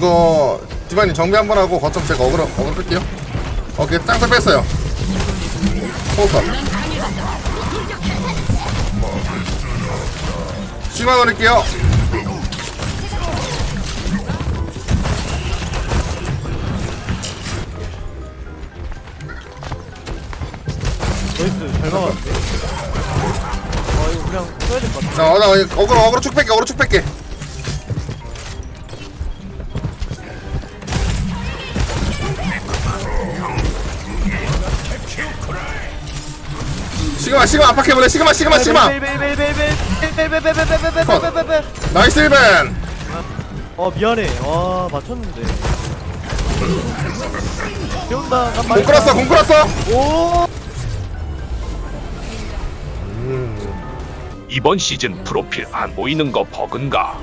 이거 디바님 정비 한번 하고 거점 제가 어그로 어그로 끌게요. 오케이 땅굴 뺐어요. 포커 시간 걸을게요. 나이스 잘 막았는데 아 이거 그냥 써야 될 것 같아. 자, 어, 나 어그로 어그로 쭉 뺄게 어그로 쭉 뺄게 시그마 시그마 압박해보래? 시그마 시그마 시그마! 어, 나이스 1벤! 어 미안해. 와 맞췄는데. 배운다. 공 끌었어 공 끌었어! 오! 이번 시즌 프로필 안 보이는 거 버그인가?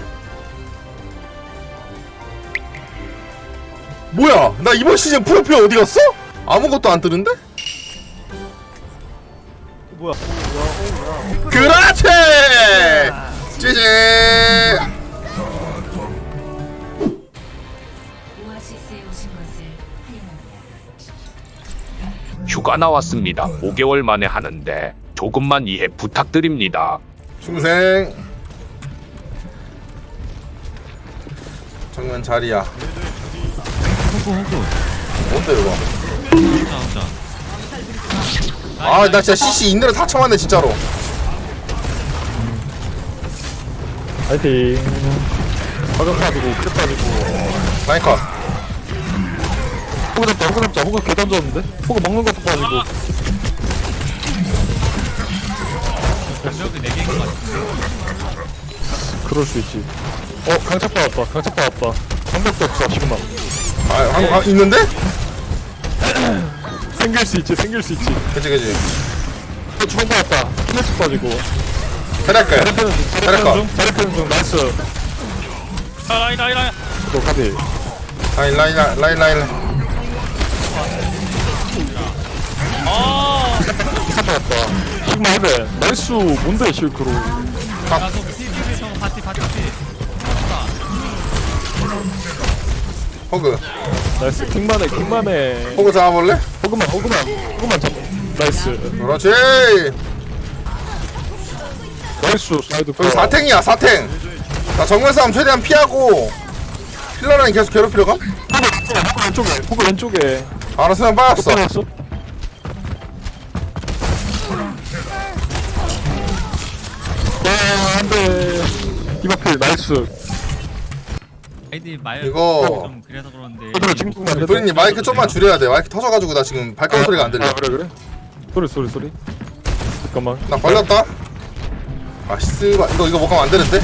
뭐야? 나 이번 시즌 프로필 어디 갔어? 아무것도 안 뜨는데? 뭐야? 그렇지! 오아시스에 오신 것을 환영합니다. 휴가 나왔습니다. 5개월 만에 하는데 조금만 이해 부탁드립니다. 중생! 정면 자리야. 뭔데 이거 아 나 진짜 CC 있는 다 쳐맞네 진짜로. 파이팅. 화강 빠지고 크빠지고. 라인컷. 호그 잡자 호그 잡자. 호그 개 던졌는데? 호그 먹는 것도 빠지고. 그럴 수 있지. 어 강착 받았다. 강착 받았다. 방벽도 없어 지금만 아, 아, 아 있는데? 생길 수 있지 생길 수 있지. 그치 그치 어 주먹 받았다. 플래시 빠지고. 중 잘할 자리패는 거. 중 자리패는 중 나이스. 라인 라인 라인. 또 카디. 라인 라인 라인 라인 라인. 아. 이사 받았다. 시그마 헤베 나이스. 뭔데 실크로. 나도 TV에서 파티 파티 호그 나이스. 킹만해 킹만해. 호그 잡아볼래? 호그만 호그만 호그만 잡아. 나이스. 그렇지. 나이스. 사이드 여기 사탱이야 사탱. 나 정면 싸움 최대한 피하고 힐러라인 계속 괴롭히려 가? 호그 왼쪽에 호그 왼쪽에 알았어 형 빠졌어. 안돼. 이마필 나이스 아이디 말 이거 좀 그래서 그런데. 그래 지금 도리님 마이크 좀만 줄여야 돼. 마이크 터져가지고 나 지금 발가락 소리가 안 들려. 아 그래 그래? 소리 소리 소리. 잠깐만. 나 걸렸다. 아 씨발. 이거 이거 못 가면 안 되는데?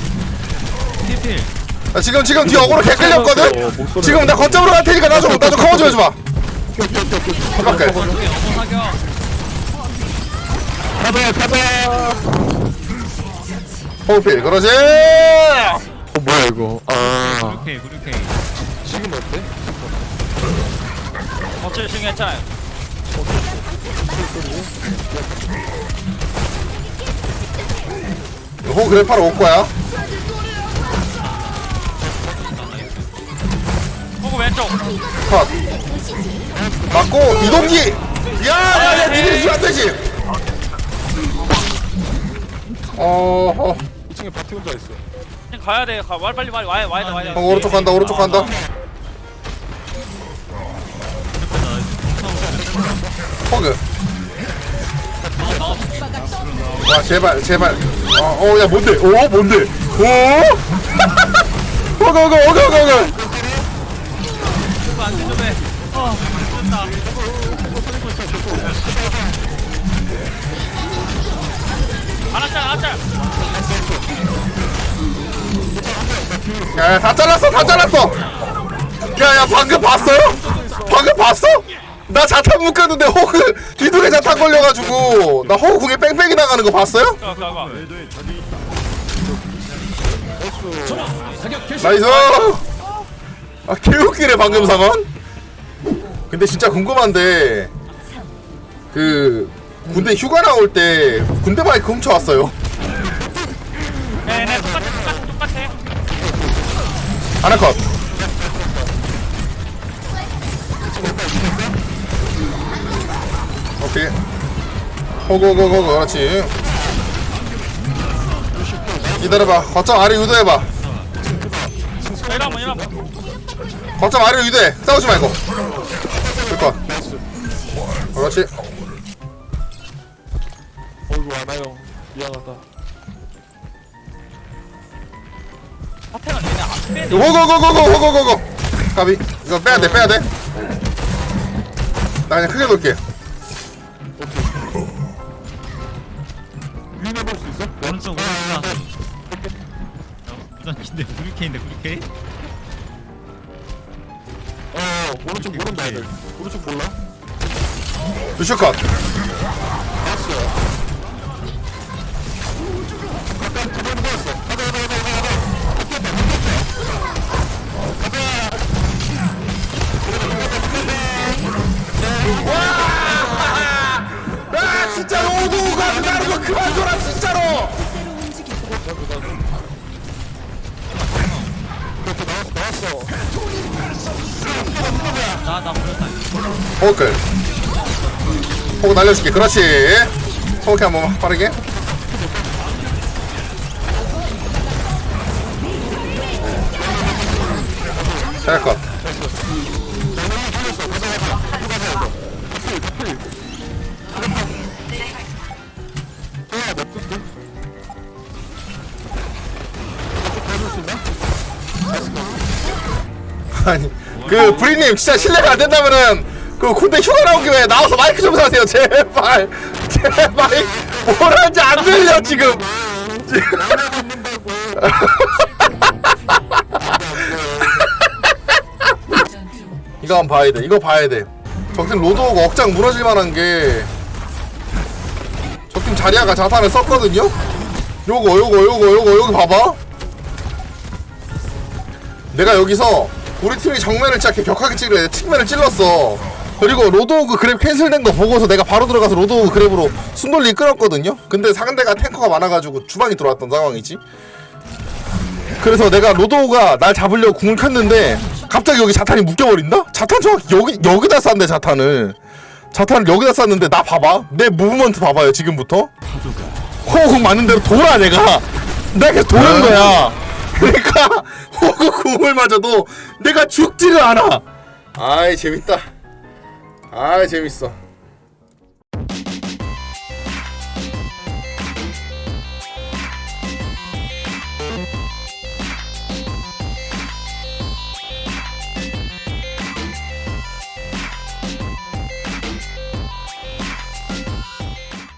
티필. 나 지금 지금 뒤 어그로 개 끌렸거든? 어, 목소리가- 지금 나 거점으로 갈 테니까 나 좀 나좀 커버 좀 해줘봐. 해볼게 여기 어머 사겨 가자 가자 호흡필 그러지 어 뭐야 이거? 아. 오케이 오케이 지금 어때? 어째 중요했잖아요 호흡 그래파로 올 거야? 호구 왼쪽. 컷. 맞고 이동기! 야 아니야 니들 주면 안 되지? 어, 어. 2층에 바티 혼자 있어. 지금 가야 돼. 가, 와, 빨리 빨리 와야 와야 돼 와야 돼. 형 오른쪽 간다 오른쪽 간다. 허그 와 제발 제발. 어야 뭔데? 오 뭔데? 오 허그 허그 허그 허그 허그 안돼 좀해. 어 야 다 잘랐어 다 잘랐어 야 야 방금 봤어요? 방금 봤어? 나 자탄 묶였는데 호그 뒤쪽에 자탄 걸려가지고 나 호그 궁에 뺑뺑이 나가는 거 봤어요? 나이스 아 개웃기네 방금 상황 근데 진짜 궁금한데 그 군대 휴가 나올 때 군대 마이크 훔쳐왔어요 네 네 똑같아 똑같아 똑같아 하나 컷. 오케이. 호고고고 그렇지. 기다려봐. 거점 아래 유도해봐. 거점 아래 유도해. 싸우지 말고. 그 될것 그렇지. 어이구 안아요 미안하다 사태가 얘네 안 빼네 호고고고고 호고고고. 가비. 이거 빼야돼 빼야돼. 나 그냥 크게 돌게. 유인해 볼 수 있어? 오른쪽 오른쪽. 무전인데 브리케인데 브리케인? 어 오른쪽 모른다 애들. 오른쪽 몰라? 루슈 컷 호클. 호그 날려줄게. 그렇지. 호크 한번 빠르게. 잘것 아니 그 브리님 진짜 실례가 안 된다면은 그 군대 휴가 나온 김에 나와서 마이크 좀 사세요. 제발. 제발. 뭐라는지 안 들려 지금. 이거 한번 봐야 돼. 이거 봐야 돼. 적팀 로드오가 억장 무너질 만한 게 적팀 자리아가 자탄을 썼거든요? 요거 요거 요거 요거 여기 봐봐. 내가 여기서 우리 팀이 정면을 진짜 격하게 찌르야 돼 측면을 찔렀어 그리고 로드오그 그랩 캔슬된 거 보고서 내가 바로 들어가서 로드오그 그랩으로 순돌리 끌었거든요. 근데 상대가 탱커가 많아가지고 주방이 들어왔던 상황이지. 그래서 내가 로도가 날 잡으려고 궁을 켰는데 갑자기 여기 자탄이 묶여버린다? 자탄 정확히 여기 여기다 쐈네 자탄을. 자탄을 여기다 쐈는데 나 봐봐. 내 무브먼트 봐봐요 지금부터. 호흡 맞는 대로 돌아 내가. 내가 계속 도는 거야. 그러니까 호흡 궁을 맞아도 내가 죽지를 않아. 아이 재밌다 아이 재밌어